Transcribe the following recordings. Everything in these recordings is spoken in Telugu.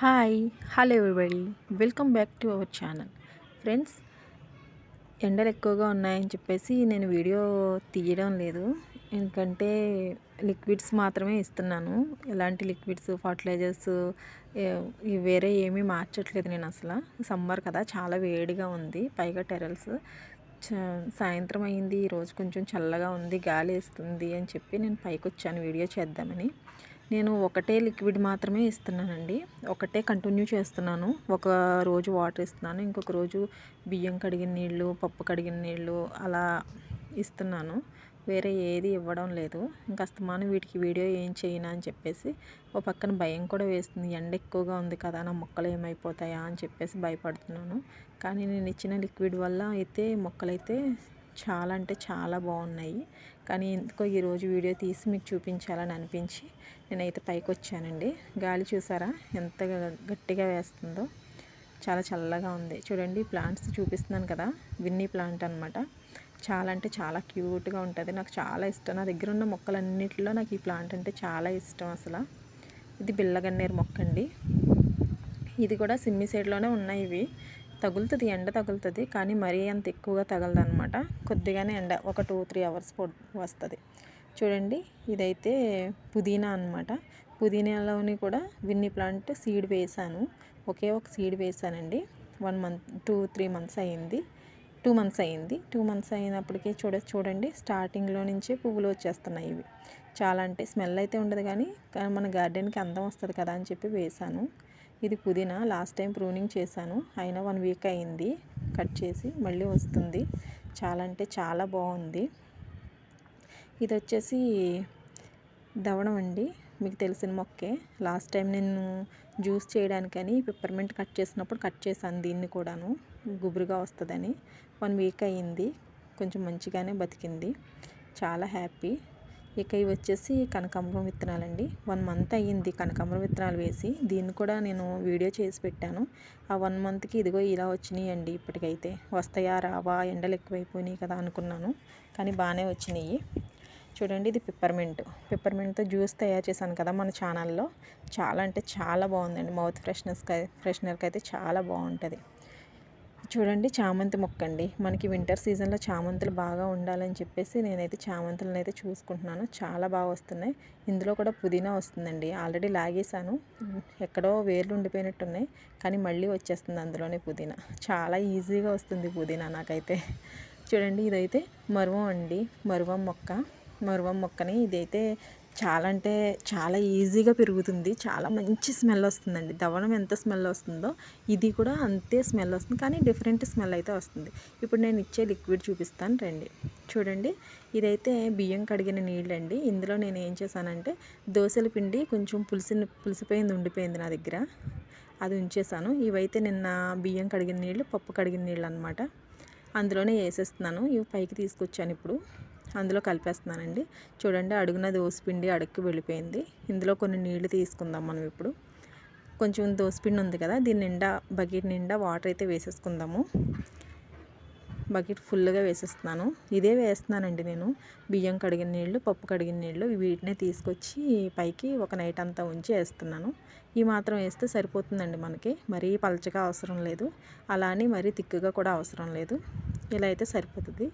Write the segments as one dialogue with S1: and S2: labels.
S1: Hi hello everybody welcome back to our channel friends ఎండలు ఎక్కువగా ఉన్నాయని చెప్పేసి నేను వీడియో తీయడం లేదు. ఎందుకంటే లిక్విడ్స్ మాత్రమే ఇస్తున్నాను. ఎలాంటి లిక్విడ్స్ ఫర్టిలైజర్స్ వేరే ఏమీ మార్చట్లేదు నేను అసలు. సమ్మర్ కదా చాలా వేడిగా ఉంది పైగా టెరల్స్. సాయంత్రం అయింది ఈరోజు కొంచెం చల్లగా ఉంది గాలి వేస్తుంది అని చెప్పి నేను పైకి వచ్చాను వీడియో చేద్దామని. నేను ఒకటే లిక్విడ్ మాత్రమే ఇస్తున్నానండి. ఒకటే కంటిన్యూ చేస్తున్నాను. ఒక రోజు వాటర్ ఇస్తున్నాను. ఇంకొక రోజు బియ్యం కడిగిన నీళ్ళు పప్పు కడిగిన నీళ్ళు అలా ఇస్తున్నాను. వేరే ఏది ఇవ్వడం లేదు. ఇంకా అస్తమానం వీటికి వీడియో ఏం చేయను అని చెప్పేసి ఓ పక్కన భయం కూడా వేస్తుంది. ఎండ ఎక్కువగా ఉంది కదా నా మొక్కలు ఏమైపోతాయా అని చెప్పేసి భయపడుతున్నాను. కానీ నేను ఇచ్చిన లిక్విడ్ వల్ల అయితే మొక్కలైతే చాలా అంటే చాలా బాగున్నాయి. కానీ ఎందుకో ఈరోజు వీడియో తీసి మీకు చూపించాలని అనిపించి నేనైతే పైకి వచ్చానండి గాలి చూసారా? ఎంత గట్టిగా వేస్తుందో. చాలా చల్లగా ఉంది. చూడండి ప్లాంట్స్ చూపిస్తున్నాను కదా. విన్నీ ప్లాంట్ అనమాట చాలా అంటే చాలా క్యూట్గా ఉంటుంది. నాకు చాలా ఇష్టం. నా దగ్గర ఉన్న మొక్కలన్నింటిలో నాకు ఈ ప్లాంట్ అంటే చాలా ఇష్టం అసలు. ఇది బిల్లగన్నేరు మొక్క అండి ఇది కూడా సిమ్మి సైడ్లోనే ఉన్నాయి ఇవి. తగులుతుంది ఎండ తగులుతుంది కానీ మరీ అంత ఎక్కువగా తగలదు అనమాట కొద్దిగానే ఎండ ఒక టూ త్రీ అవర్స్ వస్తుంది. చూడండి ఇదైతే పుదీనా అనమాట పుదీనాలోని కూడా విన్ని ప్లాంట్ సీడ్ వేసాను. ఒకే ఒక సీడ్ వేసానండి. One month two three months అయ్యింది టూ మంత్స్ అయ్యింది టూ మంత్స్ అయినప్పటికీ చూడ చూడండి స్టార్టింగ్లో నుంచే పువ్వులు వచ్చేస్తున్నాయి ఇవి. చాలా అంటే స్మెల్ అయితే ఉండదు కానీ మన గార్డెన్కి అందం వస్తుంది కదా అని చెప్పి వేసాను. ఇది పుదీనా. లాస్ట్ టైం ప్రూనింగ్ చేశాను. అయినా వన్ వీక్ అయింది. కట్ చేసి మళ్ళీ వస్తుంది. చాలా అంటే చాలా బాగుంది. ఇది వచ్చేసి దవడం అండి. మీకు తెలిసిన మొక్కే. లాస్ట్ టైం నేను జ్యూస్ చేయడానికని పిప్పర్మెంట్ కట్ చేసినప్పుడు కట్ చేశాను దీన్ని కూడాను. గుబురుగా వస్తుందని. వన్ వీక్ అయ్యింది కొంచెం మంచిగానే బతికింది. చాలా హ్యాపీ. ఇక ఇవి వచ్చేసి కనకాంబరం విత్తనాలండి. వన్ మంత్ అయ్యింది కనకాంబరం విత్తనాలు వేసి. దీన్ని కూడా నేను వీడియో చేసి పెట్టాను. ఆ వన్ మంత్కి ఇదిగో ఇలా వచ్చినాయి అండి ఇప్పటికైతే. వస్తాయా రావా ఎండలు ఎక్కువైపోయినాయి కదా అనుకున్నాను. కానీ బాగానే వచ్చినాయి. చూడండి ఇది పిప్పర్మెంట్. పిప్పర్మెంట్తో జ్యూస్ తయారు చేశాను కదా మన ఛానల్లో. చాలా అంటే చాలా బాగుందండి. మౌత్ ఫ్రెష్నెస్ ఫ్రెషనర్కి అయితే చాలా బాగుంటుంది. చూడండి చామంతి మొక్క అండి మనకి వింటర్ సీజన్లో చామంతులు బాగా ఉండాలని చెప్పేసి నేనైతే చామంతులను అయితే చూసుకుంటున్నాను. చాలా బాగా వస్తున్నాయి. ఇందులో కూడా పుదీనా వస్తుందండి. ఆల్రెడీ లాగేశాను. ఎక్కడో వేర్లు ఉండిపోయినట్టున్నాయి. కానీ మళ్ళీ వచ్చేస్తుంది అందులోనే పుదీనా. చాలా ఈజీగా వస్తుంది పుదీనా నాకైతే. చూడండి ఇదైతే మరువం అండి. మరువం మొక్క. మరువం మొక్కని ఇదైతే చాలా అంటే చాలా ఈజీగా పెరుగుతుంది. చాలా మంచి స్మెల్ వస్తుందండి. దవనం ఎంత స్మెల్ వస్తుందో ఇది కూడా అంతే స్మెల్ వస్తుంది. కానీ డిఫరెంట్ స్మెల్ అయితే వస్తుంది. ఇప్పుడు నేను ఇచ్చే లిక్విడ్ చూపిస్తాను రండి. చూడండి. ఇదైతే బియ్యం కడిగిన నీళ్ళండి. ఇందులో నేను ఏం చేశానంటే దోశల పిండి కొంచెం పులిసి పులిసిపోయింది ఉండిపోయింది నా దగ్గర. అది ఉంచేసాను ఇవైతే నిన్న బియ్యం కడిగిన నీళ్ళు పప్పు కడిగిన నీళ్ళు అనమాట అందులోనే వేసేస్తున్నాను. ఇవి పైకి తీసుకొచ్చాను ఇప్పుడు. అందులో కలిపేస్తున్నానండి. చూడండి అడుగున దోసపిండి అడుక్కి వెళ్ళిపోయింది. ఇందులో కొన్ని నీళ్ళు తీసుకుందాం మనం ఇప్పుడు. కొంచెం దోసపిండి ఉంది కదా దీని నిండా బకెట్ నిండా వాటర్ అయితే వేసేసుకుందాము. బకెట్ ఫుల్గా వేసేస్తున్నాను. ఇదే వేస్తున్నానండి నేను. బియ్యం కడిగిన నీళ్ళు పప్పు కడిగిన నీళ్ళు వీటినే తీసుకొచ్చి పైకి ఒక నైట్ అంతా ఉంచి వేస్తున్నాను. ఈ మాత్రం వేస్తే సరిపోతుందండి మనకి. మరీ పలచగా అవసరం లేదు. అలానే మరీ తిక్కుగా కూడా అవసరం లేదు. ఇలా అయితే సరిపోతుంది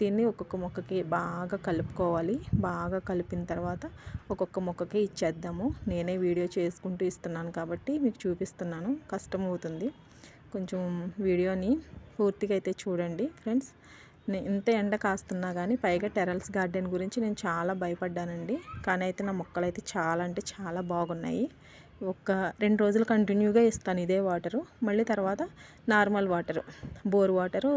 S1: దీన్ని ఒక్కొక్క మొక్కకి బాగా కలుపుకోవాలి. బాగా కలిపిన తర్వాత ఒక్కొక్క మొక్కకి ఇచ్చేద్దాము. నేనే వీడియో చేసుకుంటూ ఇస్తున్నాను కాబట్టి మీకు చూపిస్తున్నాను. కష్టం అవుతుంది కొంచెం వీడియోని పూర్తిగా అయితే చూడండి ఫ్రెండ్స్. ఇంత ఎండ కాస్తున్నా కానీ పైగా టెరల్స్ గార్డెన్ గురించి నేను చాలా భయపడ్డానండి. కానీ అయితే నా మొక్కలు అయితే చాలా అంటే చాలా బాగున్నాయి. ఒక రెండు రోజులు కంటిన్యూగా ఇస్తాను ఇదే వాటరు. మళ్ళీ తర్వాత నార్మల్ వాటరు. బోర్ వాటరు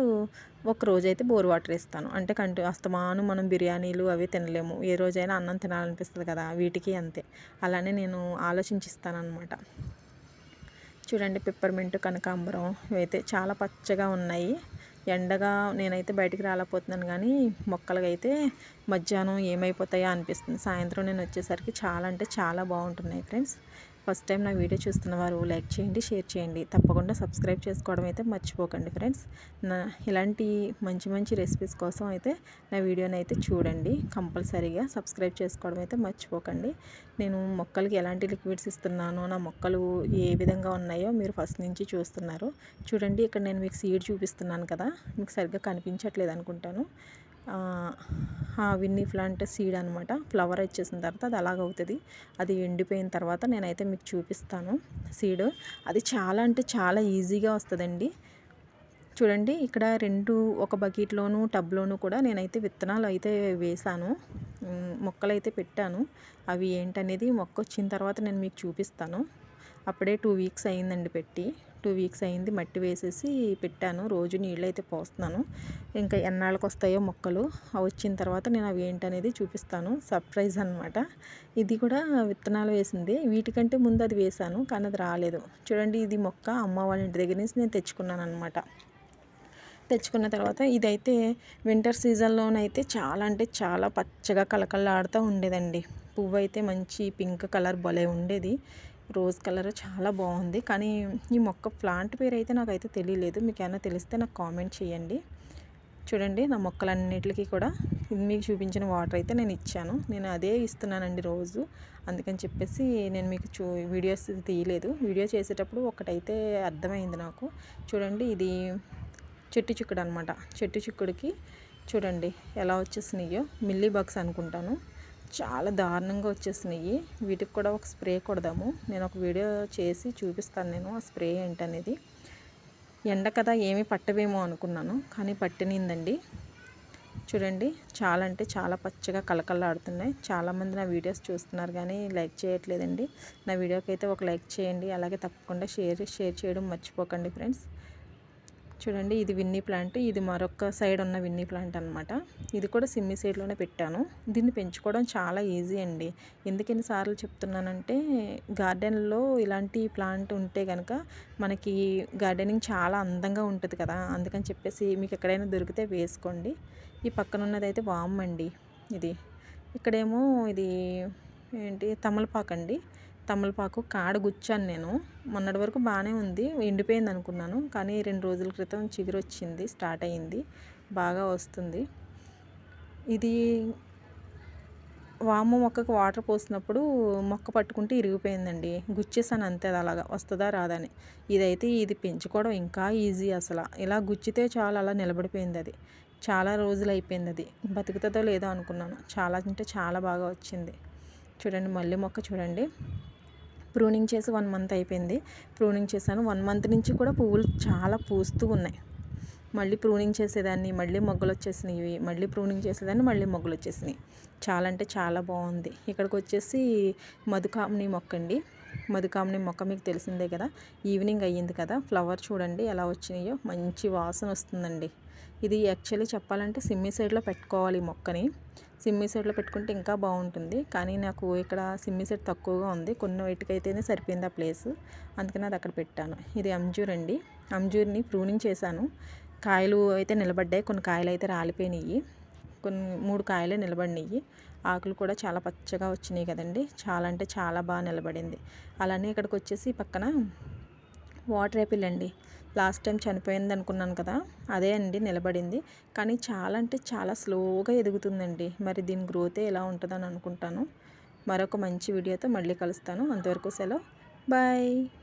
S1: ఒక రోజు అయితే బోర్ వాటర్ ఇస్తాను. అంటే కంటి అస్తమాను మనం బిర్యానీలు అవి తినలేము. ఏ రోజైనా అన్నం తినాలనిపిస్తుంది కదా వీటికి అంతే. అలానే నేను ఆలోచించిస్తానమాట చూడండి పిప్పర్మెంట్ కనకాంబరం ఇవైతే చాలా పచ్చగా ఉన్నాయి. ఎండగా నేనైతే బయటికి రాలేకపోతున్నాను కానీ మొక్కలకి అయితే మధ్యాహ్నం ఏమైపోతాయో అనిపిస్తుంది. సాయంత్రం నేను వచ్చేసరికి చాలా అంటే చాలా బాగుంటున్నాయి ఫ్రెండ్స్. ఫస్ట్ టైం నా వీడియో చూస్తున్న వారు లైక్ చేయండి షేర్ చేయండి. తప్పకుండా సబ్స్క్రైబ్ చేసుకోవడం అయితే మర్చిపోకండి ఫ్రెండ్స్. నా ఇలాంటి మంచి మంచి రెసిపీస్ కోసం అయితే నా వీడియోని అయితే చూడండి. కంపల్సరీగా సబ్స్క్రైబ్ చేసుకోవడం అయితే మర్చిపోకండి. నేను మొక్కలకి ఎలాంటి లిక్విడ్స్ ఇస్తున్నానో నా మొక్కలు ఏ విధంగా ఉన్నాయో మీరు ఫస్ట్ నుంచి చూస్తున్నారు. చూడండి ఇక్కడ నేను మీకు సీడ్ చూపిస్తున్నాను కదా. మీకు సరిగ్గా కనిపించట్లేదు అనుకుంటాను. విన్నీ ప్లాంట్ సీడ్ అనమాట ఫ్లవర్ వచ్చేసిన తర్వాత అది అలాగవుతుంది అది ఎండిపోయిన తర్వాత నేనైతే మీకు చూపిస్తాను సీడ్. అది చాలా అంటే చాలా ఈజీగా వస్తుందండి. చూడండి ఇక్కడ రెండు ఒక బకెట్లోను టబ్లోను కూడా నేనైతే విత్తనాలు అయితే వేశాను మొక్కలు అయితే పెట్టాను. అవి ఏంటనేది మొక్క వచ్చిన తర్వాత నేను మీకు చూపిస్తాను. అప్పుడే టూ వీక్స్ అయిందండి పెట్టి. టూ వీక్స్ అయింది మట్టి వేసేసి పెట్టాను. రోజు నీళ్ళు అయితే పోస్తున్నాను. ఇంకా ఎన్నాళ్ళకి వస్తాయో మొక్కలు. అవి వచ్చిన తర్వాత నేను అవి ఏంటనేది చూపిస్తాను. సర్ప్రైజ్ అనమాట ఇది కూడా విత్తనాలు వేసింది. వీటికంటే ముందు అది వేశాను కానీ అది రాలేదు. చూడండి ఇది మొక్క అమ్మ వాళ్ళ ఇంటి దగ్గర నుంచి నేను తెచ్చుకున్నాను అనమాట తెచ్చుకున్న తర్వాత ఇదైతే వింటర్ సీజన్లోనైతే చాలా అంటే చాలా పచ్చగా కలకల్లాడుతూ ఉండేదండి. పువ్వు అయితే మంచి పింక్ కలర్ భలే ఉండేది. రోజ్ కలర్ చాలా బాగుంది. కానీ ఈ మొక్క ప్లాంట్ పేరు అయితే నాకైతే తెలియలేదు. మీకు ఏమైనా తెలిస్తే నాకు కామెంట్ చేయండి. చూడండి నా మొక్కలన్నిటికీ కూడా మీకు చూపించిన వాటర్ అయితే నేను ఇచ్చాను. నేను అదే ఇస్తున్నానండి రోజు అందుకని చెప్పేసి నేను మీకు చూ వీడియోస్ తీయలేదు. వీడియో చేసేటప్పుడు ఒకటైతే అర్థమైంది నాకు. చూడండి ఇది చెట్టు చిక్కుడు అనమాట చెట్టు చిక్కుడికి చూడండి ఎలా వచ్చేసినాయో. మిల్లీ బగ్స్ అనుకుంటాను. చాలా దారుణంగా వచ్చేసినాయి. వీటికి కూడా ఒక స్ప్రే కొడదాము. నేను ఒక వీడియో చేసి చూపిస్తాను నేను ఆ స్ప్రే ఏంటనేది. ఎండ కదా ఏమీ పట్టవేమో అనుకున్నాను కానీ పట్టినిందండి. చూడండి చాలా అంటే చాలా పచ్చగా కలకల్లాడుతున్నాయి చాలామంది నా వీడియోస్ చూస్తున్నారు కానీ లైక్ చేయట్లేదండి. నా వీడియోకి అయితే ఒక లైక్ చేయండి అలాగే తప్పకుండా షేర్ షేర్ చేయడం మర్చిపోకండి ఫ్రెండ్స్. చూడండి ఇది విన్నీ ప్లాంట్. ఇది మరొక సైడ్ ఉన్న విన్నీ ప్లాంట్ అనమాట ఇది కూడా సిమ్మి సైడ్లోనే పెట్టాను. దీన్ని పెంచుకోవడం చాలా ఈజీ అండి. ఎందుకు ఎన్నిసార్లు చెప్తున్నానంటే గార్డెన్లో ఇలాంటి ప్లాంట్ ఉంటే కనుక మనకి గార్డెనింగ్ చాలా అందంగా ఉంటుంది కదా. అందుకని చెప్పేసి మీకు ఎక్కడైనా దొరికితే వేసుకోండి. ఈ పక్కన ఉన్నదైతే వామ్ అండి ఇది. ఇక్కడేమో ఇది ఏంటి? తమలపాకు అండి తమలపాకు కాడ గుచ్చాను నేను. మొన్నటి వరకు బాగానే ఉంది ఎండిపోయింది అనుకున్నాను. కానీ రెండు రోజుల క్రితం చిగురు వచ్చింది స్టార్ట్ అయ్యింది బాగా వస్తుంది. ఇది వాము మొక్కకు వాటర్ పోసినప్పుడు మొక్క పట్టుకుంటే ఇరిగిపోయిందండి. గుచ్చేసాను అంతే అది అలాగా వస్తుందా రాదని ఇదైతే ఇది పెంచుకోవడం ఇంకా ఈజీ అసలు. ఇలా గుచ్చితే చాలా అలా నిలబడిపోయింది అది. చాలా రోజులు అయిపోయింది అది. బతుకుతుందో లేదో అనుకున్నాను. చాలా అంటే చాలా బాగా వచ్చింది. చూడండి మళ్ళీ మొక్క చూడండి. ప్రూనింగ్ చేసి వన్ మంత్ అయిపోయింది. ప్రూనింగ్ చేశాను. వన్ మంత్ నుంచి కూడా పువ్వులు చాలా పూస్తూ ఉన్నాయి. మళ్ళీ ప్రూనింగ్ చేసేదాన్ని మళ్ళీ మొగ్గలు వచ్చేసినాయి మళ్ళీ ప్రూనింగ్ చేసేదాన్ని మళ్ళీ మొగ్గలు వచ్చేసినాయి చాలా అంటే చాలా బాగుంది. ఇక్కడికి వచ్చేసి మధుకామిని మొక్క అండి. మధుకామిని మొక్క మీకు తెలిసిందే కదా. ఈవినింగ్ అయ్యింది కదా. ఫ్లవర్ చూడండి ఎలా వచ్చినాయో. మంచి వాసన వస్తుందండి. ఇది యాక్చువల్లీ చెప్పాలంటే సిమ్మి సైడ్లో పెట్టుకోవాలి ఈ మొక్కని. సిమ్మి సైడ్లో పెట్టుకుంటే ఇంకా బాగుంటుంది. కానీ నాకు ఇక్కడ సిమ్మి సైడ్ తక్కువగా ఉంది. కొన్ని వీటికైతేనే సరిపోయింది ఆ ప్లేస్. అందుకని అది అక్కడ పెట్టాను. ఇది అంజూర్ అండి. అంజూర్ని ప్రూనింగ్ చేశాను. కాయలు అయితే నిలబడ్డాయి. కొన్ని కాయలు అయితే రాలిపోయినాయి కొన్ని మూడు కాయలే నిలబడినాయి ఆకులు కూడా చాలా పచ్చగా వచ్చినాయి కదండి. చాలా అంటే చాలా బాగా నిలబడింది. అలానే ఇక్కడికి వచ్చేసి పక్కన వాటర్ యాపిల్ అండి. లాస్ట్ టైం చనిపోయింది అనుకున్నాను కదా అదే అండి నిలబడింది. కానీ చాలా అంటే చాలా స్లోగా ఎదుగుతుందండి. మరి దీని గ్రోతే ఎలా ఉంటుందని అనుకుంటాను. మరొక మంచి వీడియోతో మళ్ళీ కలుస్తాను. అంతవరకు సెలవు. బాయ్